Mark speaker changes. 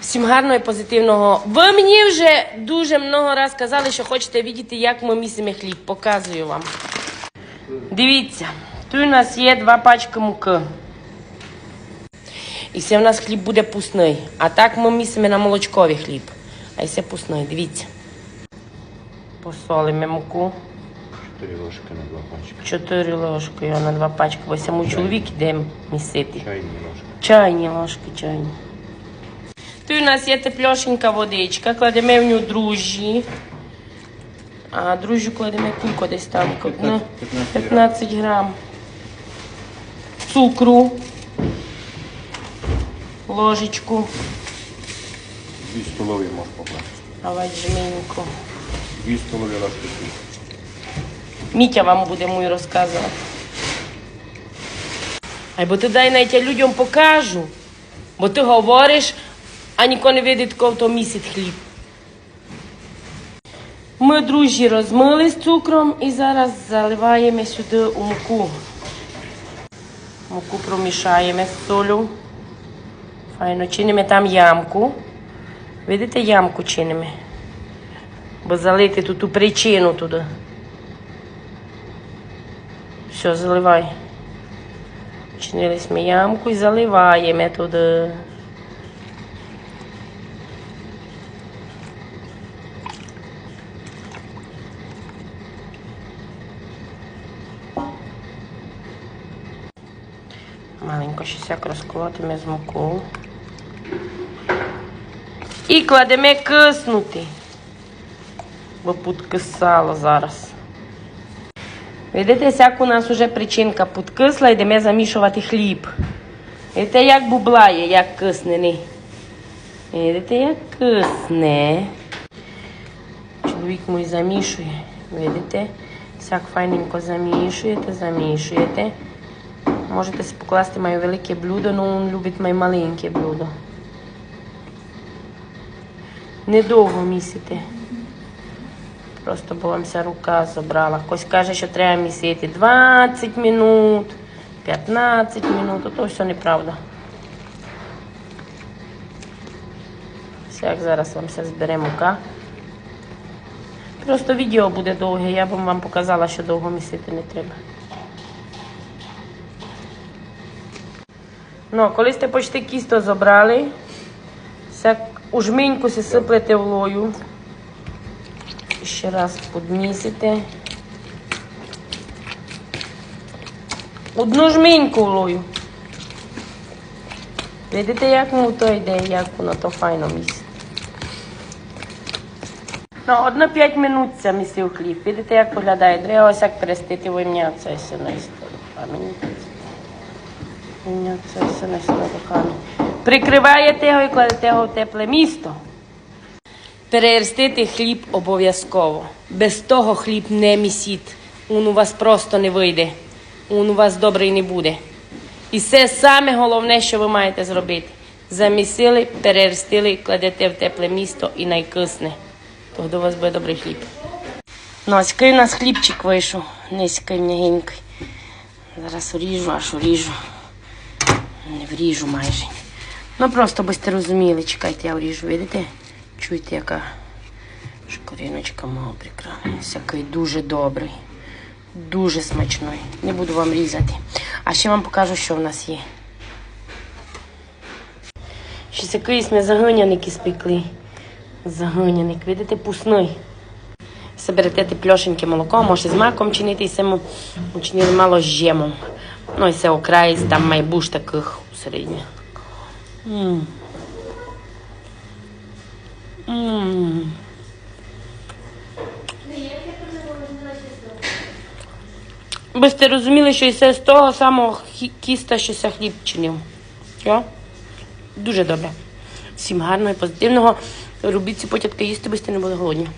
Speaker 1: Всім гарного і позитивного. Ви мені вже дуже много раз казали, що хочете бачити, як ми місимо хліб. Показую вам. Дивіться, тут у нас є два пачки муки. І це в нас хліб буде пусний. А так ми місимо на молочковий хліб. А це пусний, дивіться. Посолимо муку.
Speaker 2: Чотири ложки на два пачки.
Speaker 1: Чотири ложки на два пачки. Саму чоловік іде місити.
Speaker 2: Чайні ложки.
Speaker 1: Чайні ложки, чайні. Тут у нас є теплешенька водичка, кладемо в нього дружжі. А дружжю кладемо кілько десь там. ну,
Speaker 2: 15
Speaker 1: 15 грам. Цукру. Ложечку.
Speaker 2: Дві столові можеш покласти.
Speaker 1: Давай жменьку.
Speaker 2: Дві столові ложки.
Speaker 1: Мітя вам буде мій розказувати. Ай, бо ти дай навіть я людям покажу. Бо ти говориш, а ніхто не видить, кого то місяць хліб. Ми, дружі, розмили з цукром і зараз заливаємо сюди у муку. Муку промішаємо з солю. Файно чинимо там ямку. Видите, ямку чинимо. Бо залити тут ту причину туди. Все, заливай. Чинили ми ямку і заливаємо туди. Маленько щось як розколотимо з муку. І кладемо киснути. Бо підкисало зараз. Видите, як у нас вже причинка підкисла, йдемо замішувати хліб. Видите, як бублає, як киснений. Видите, як кисне. Чоловік мій замішує. Видите? Як файненько замішуєте, замішуєте. Можете си покласти моє велике блюдо, але він любить моє маленьке блюдо. Недовго місите. Просто бо вам вся рука забрала. Хтось каже, що треба місити 20 минут, 15 минут, а то все неправда. Як зараз вам все збере мука. Просто відео буде довге, я б вам показала, що довго місити не треба. Ну, коли сте почти кісто забрали, все у жменьку си сиплете влою. Ще раз підмісите. Одну жменьку влою. Видите, як воно то йде, як воно то файно місить. Ну, одно 5 минут це місив хліб. Видите, як виглядає. Треба ось як перестити вимнятися все на історію. Мені Вимнятися все на історію руками. Прикриваєте його і кладете його в тепле місто. Перерстити хліб обов'язково. Без того хліб не місіть. Он у вас просто не вийде. Он у вас добрий не буде. І це саме головне, що ви маєте зробити. Замісили, перерстили, кладете в тепле місто і найкисне. Тоді у вас буде добрий хліб. Ну, у нас хлібчик вийшов. Низький, м'ягенький. Зараз уріжу, аж уріжу. Не вріжу майже. Ну просто би розуміли, чекайте, я вріжу, видите? Чуєте, яка шкоріночка мого прикрана. Який дуже добрий, дуже смачний. Не буду вам різати. А ще вам покажу, що в нас є. Щось якийсь ми загоняник спекли. Загоняник, видите, пусний. Все берете тепльошеньке молоко, може з маком чинити, і саме учинили мало з жемом. Ну і це окраїць, там майбуш таких середніх. М. М. Ви сте розуміли, що це з того самого кіста, що це хліб чинив. Що? Дуже добре. Всім гарного і позитивного. Робіть ці потятки їсти, бо сте не були голодні.